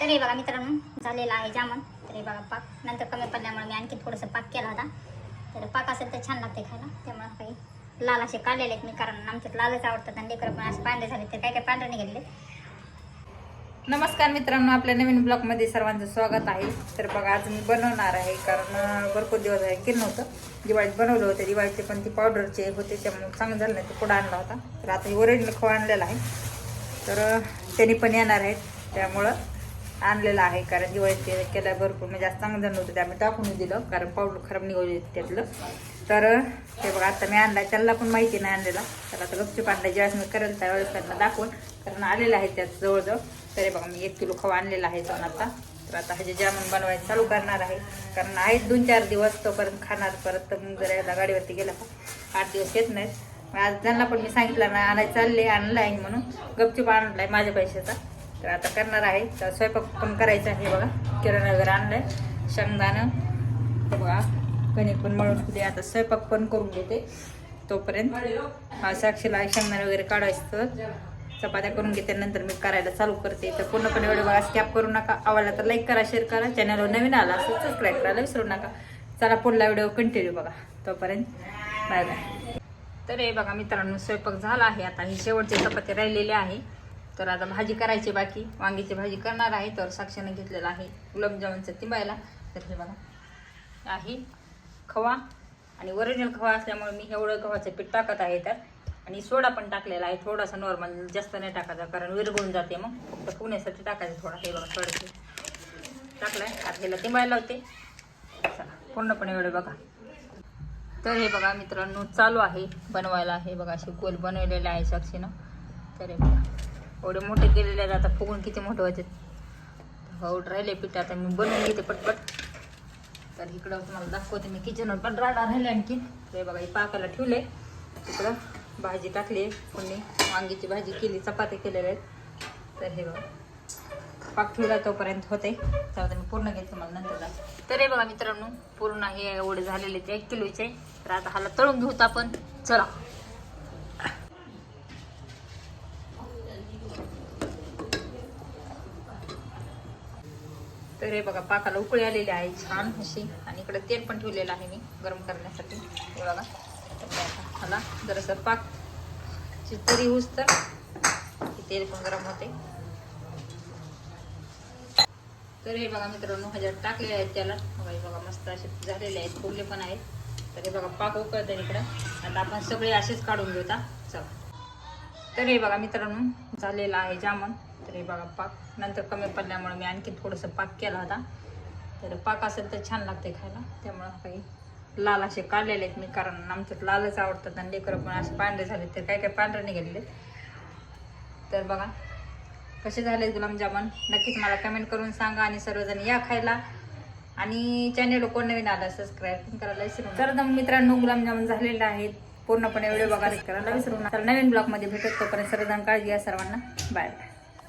तरी बघा मित्रांनो झालेला आहे जामन. तरी बघा पाक. नंतर कमी पडल्यामुळे मी आणखी थोडंसं पाक केला होता. तर पाक असेल तर छान लागते खायला. त्यामुळे काही लाल असे काढलेले आहेत मी कारण आमच्यात लालच आवडतात आणि लेकरं पण असे पांढरे झाले तर काय काय पांढरे निघालेले नमस्कार मित्रांनो आपल्या नवीन ब्लॉगमध्ये सर्वांचं स्वागत आहे. तर बघा आज मी बनवणार आहे कारण भरपूर दिवस आहे केलं नव्हतं दिवाळीत बनवलं होतं. दिवाळीचे पण ती पावडरचे होते त्यामुळे चांगलं झालं नाही ते पुढं आणला होता. तर आता हे ओरिजिनल खो आणलेला आहे. तर त्यांनी पण येणार आहेत. त्यामुळं आणलेलं आहे कारण दिवाळीत केल्या केलं भरपूर म्हणजे जास्त चांगलं झालं नव्हतं त्यामुळे टाकून दिलं कारण पावडर खराब निघू त्यातलं. तर ते बघा आता मी आणला त्यांना पण माहिती नाही आणलेला. तर आता गपचूप आणला ज्यावेळेस मी करेल त्यावेळेस त्यांना दाखवून कारण आलेलं आहे त्यात जवळजवळ. तरी बघा मी एक किलो खवा आणलेला आहे जाऊन आता. तर आता ह्याचे जामून बनवायचं चालू करणार आहे. कारण आहेत दोन चार दिवस तोपर्यंत खाणार परत तर मग जर एकदा गाडीवरती गेला का आठ दिवस येत नाहीत. मग आज त्यांना पण मी सांगितलं ना आणायला चालले आणलं आहे म्हणून. गपचूप आणलाय माझ्या पैशाचा. तर आता करणार आहे. तर स्वयंपाक पण करायचा आहे बघा. किराणा वगैरे आणलाय. शेंगदाणं. बघा. कणिक पण मळून ठेवते आता स्वयंपाक पण करून घेते. तोपर्यंत हा साक्षीला शेंगदाणं वगैरे काढायचं. तर चपात्या करून घेते. नंतर मी करायला चालू करते. तर पूर्णपणे एवढं बघा स्कॅप करू नका. आवडला तर लाईक करा शेअर करा. चॅनलवर नवीन आला असेल सबस्क्राईब करायला विसरू नका. चला पुढला व्हिडिओ कंटिन्यू बघा. तोपर्यंत बाय बाय तर हे बघा मित्रांनो स्वयंपाक झाला आहे. आता ही शेवटची चपाती राहिलेली आहे. तर आता भाजी करायची बाकी. वांगीची भाजी करणार आहे तर साक्षीने घेतलेला आहे गुलाबजामुनचं तिंबायला. तर हे बघा. आहे खवा आणि ओरिजिनल खवा असल्यामुळे मी एवढं गव्हाचं पीठ टाकत आहे तर. आणि सोडा पण टाकलेला आहे थोडासा नॉर्मल जास्त नाही टाकायचा कारण विरघळून जाते मग. फक्त पुण्यासाठी टाकायचं थोडा हे बघा थोडंसं. टाकलाय. आता ह्याला तिंबायला होते पूर्णपणे एवढे बघा. तर हे बघा मित्रांनो चालू आहे बनवायला. हे बघा अशी गोल बनवलेलं आहे साक्षीनं. तर हे बघा. एवढे मोठे केलेले आहेत आता फुगून किती मोठे व्हायचे हवड राहिले पीठ आता मी बनवून घेते पटपट. तर इकडं तुम्हाला दाखवते मी किचनवर पण राडा राहिले आणखी रे बघा हे पाकाला ठेवले. इकडं भाजी टाकली कोणी वांगीची भाजी केली चपाती केलेल्या आहेत. तर हे बघा पाक ठेवला तोपर्यंत होते तर आता मी पूर्ण घेते मला नंतर तर हे बघा मित्रांनो पूर्ण हे एवढे झालेले ते एक किलोचे. तर आता हाला तळून घेऊत आपण. चला. तर हे बघा पाकाला उकळी आलेली आहे छान अशी. आणि इकडे तेल पण ठेवलेलं आहे मी गरम करण्यासाठी. हे बघा. मला जरासं पाक तरी होऊस तर. तेल पण गरम होते. तर हे बघा मित्रांनो ह्याच्यात टाकलेले आहेत त्याला. बघा हे बघा मस्त असे झालेले आहेत फुगले पण आहेत. तर हे बघा पाक उकळत इकडं. आता आपण सगळे असेच काढून घेऊता चला. तर हे बघा मित्रांनो झालेला आहे जामन तर हे बघा पाक नंतर कमी पडल्यामुळे मी आणखी थोडंसं पाक केला होता. तर पाक असेल तर छान लागते खायला. त्यामुळं काही लाल असे काढलेले आहेत मी कारण आमच्यात लालच आवडतात आणि लेकरं पण असे पांढरे झाले तर काय काय पांढरे निघालेले तर बघा कसे झाले गुलाबजामन नक्कीच मला कमेंट करून सांगा आणि सर्वजण या खायला. आणि चॅनेल कोण नवीन आला सबस्क्राईब पण करायला विसरू तर मित्रांनो गुलाबजामून झालेले आहेत पूर्णपणे व्हिडिओ बघायला करायला विसरू नका तर नवीन ब्लॉगमध्ये भेटत तोपर्यंत सर्वजण काळजी घ्या सर्वांना. Bye bye